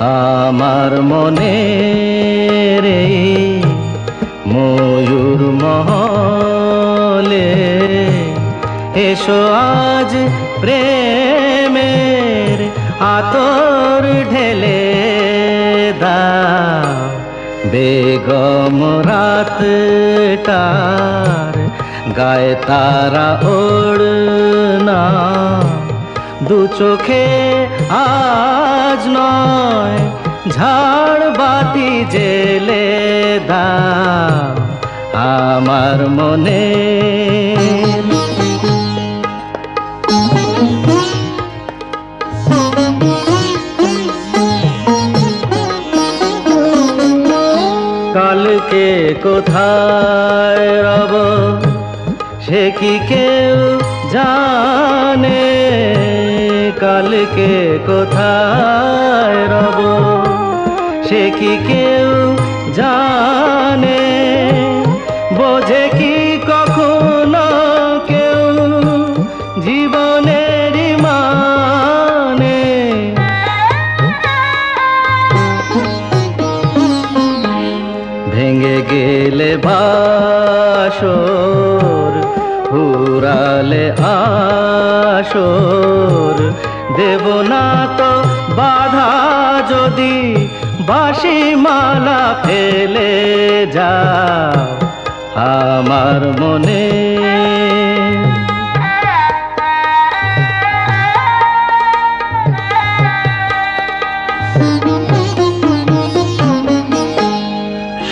আমার মনে রে, ময়ূর মহলে এসো আজ প্রেমের আতর ঢেলে দা বেগম রাতটার গায়ে তারা ওড়না, দু চোখে আজ নয় ঝাড় বাতি জেলে দাও আমার মনে। কালকে কোথায় রব? সে কি কেউ জানে? কালকে কোথায় কি কেউ জানে? বোঝে কি কখনো কেউ জীবনের মানে ভেঙে গেলে বাসর, হুরালে আসর। দেব না তো বাধা যদি বাসি মালা ফেলে যাও আমার মনে।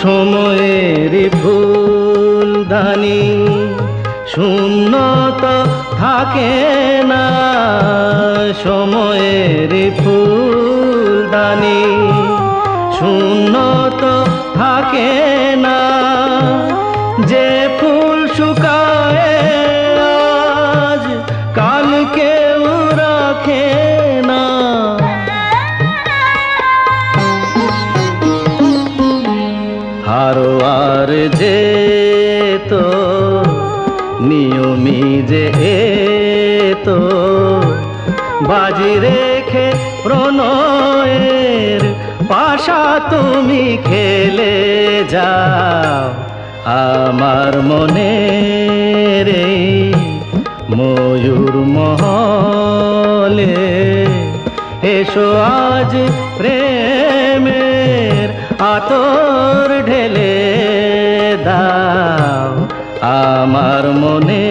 সময়ের ফুলদানি শূন্য তো থাকে না। সময়ের ফুলদানি যে ফুল শুকায় আজ কাল কেউ রাখে না। হারোয়ার যে তো, নিয়মি যে এ তো, বাজি রেখে প্রণয়ের পাশা তুমি খেলে যাও। আমার মনে রে ময়ূর মহলে এসো আজ প্রেমের আতর ঢেলে দাও। আমার মনে